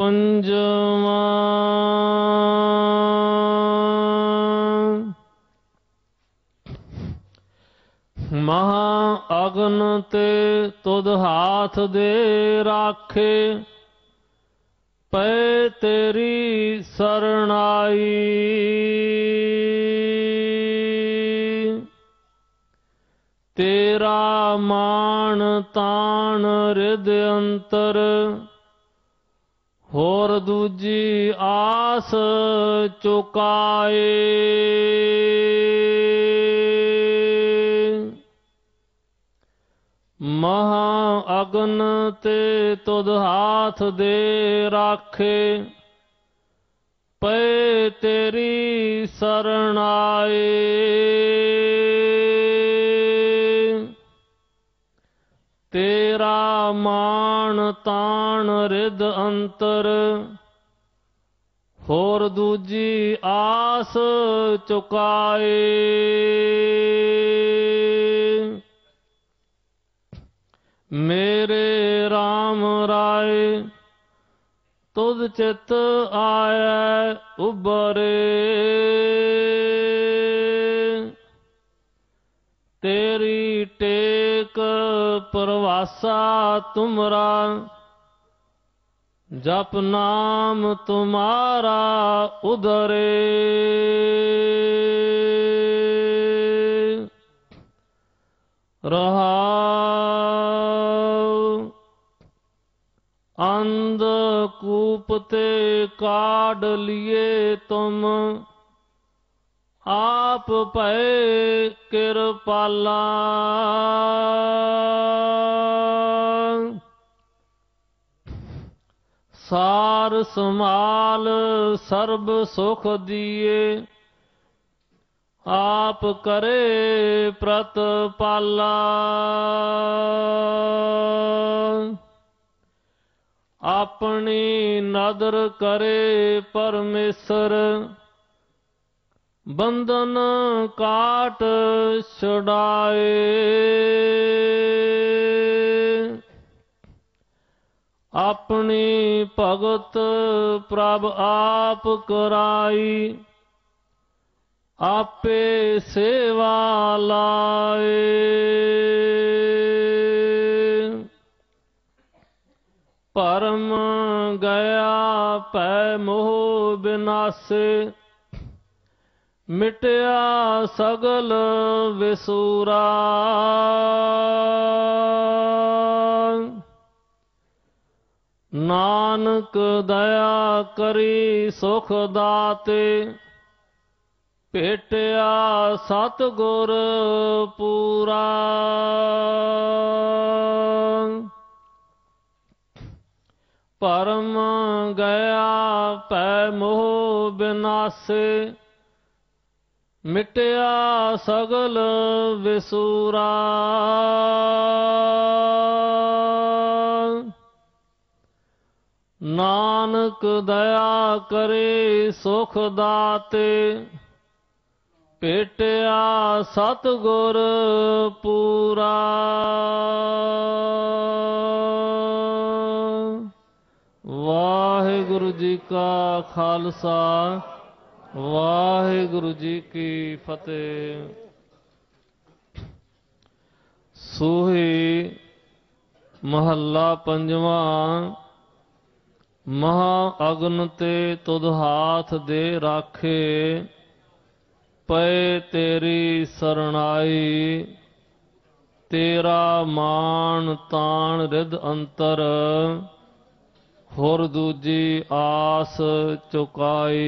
ਪੰਜਵਾਂ। ਮਹਾ ਅਗਨ ਤੇ ਤੁਧ ਹਾਥ ਦੇ ਰਾਖੇ, ਪੈ ਤੇਰੀ ਸਰਣਾਈ। ਤੇਰਾ ਮਾਣ ਤਾਣ ਰਿਦ ਅੰਤਰ ਹੋਰ ਦੂਜੀ ਆਸ ਚੁਕਾਏ। ਮਹਾ ਅਗਨ ਤੇ ਤੁਧ ਹਾਥ ਦੇ ਰਾਖੇ, ਪਏ ਤੇਰੀ ਸਰਣਾਏ ਤੇਰਾ ਮਾਣ ਤਾਣ ਰਿਦ ਅੰਤਰ। ਹੋਰ ਦੂਜੀ ਆਸ ਚੁਕਾਏ। ਮੇਰੇ RAM ਰਾਏ, ਤੁਧ ਚਿਤ ਆਇਐ ਉਬਰੇ ਤੇਰੀ ਟੇਕ ਪ੍ਰਵਾਸਾ ਤੁਮਰਾ, ਜਪ ਨਾਮ ਤੁਮਾਰਾ ਉਧਰੇ। ਰਹਾਉ ਅੰਧ ਕੂਪ ਤੇ ਕਾਢ ਲਿਏ ਤੁਮ। ਆਪ ਭਏ ਕਿਰਪਾਲਾ। ਸਾਰ ਸਮਾਲ ਸਰਬ ਸੁਖ ਦੀਏ। ਆਪ ਕਰੇ ਪ੍ਰਤਪਾਲਾ। ਆਪਣੀ ਨਦਰ ਕਰੇ ਪਰਮੇਸ਼ਰ। ਬੰਧਨ ਕਾਟ ਛਡਾਏ। ਆਪਣੀ ਭਗਤ ਪ੍ਰਭ ਆਪ ਕਰਾਈ, ਆਪੇ ਸੇਵਾ ਲਾਏ। ਪਰਮ ਗਿਆ ਪੈ ਮੋਹ ਬਿਨਾਸੇ ਮਿਟਿਆ ਸਗਲ ਵਿਸੂਰਾ। ਨਾਨਕ ਦਇਆ ਕਰੀ ਸੁਖ ਦਾਤੇ, ਭੇਟਿਆ ਸਤਗੁਰ ਪੂਰਾ। ਪਰਮ ਗਿਆ ਪੈ ਮੋਹ ਬਿਨਾਸੇ ਮਿਟਿਆ ਸਗਲ ਵਿਸੂਰਾ। ਨਾਨਕ ਦਇਆ ਕਰੇ ਸੁਖ ਦਾਤੇ, ਭੇਟਿਆ ਸਤਗੁਰ ਪੂਰਾ। ਵਾਹਿਗੁਰੂ ਜੀ ਕਾ ਖਾਲਸਾ ਵਾਹਿਗੁਰੂ ਜੀ ਕੀ ਫਤਿਹ। ਸੋਹੇ ਮਹੱਲਾ ਪੰਜਵਾਂ। ਮਹਾ ਅਗਨ ਤੇ ਤੁਧ ਹਾਥ ਦੇ ਰਾਖੇ। ਪਏ ਤੇਰੀ ਸਰਣਾਈ। ਤੇਰਾ ਮਾਨ ਤਾਣ ਰਿਦ ਅੰਤਰ। ਹੋਰ ਦੂਜੀ ਆਸ ਚੁਕਾਈ।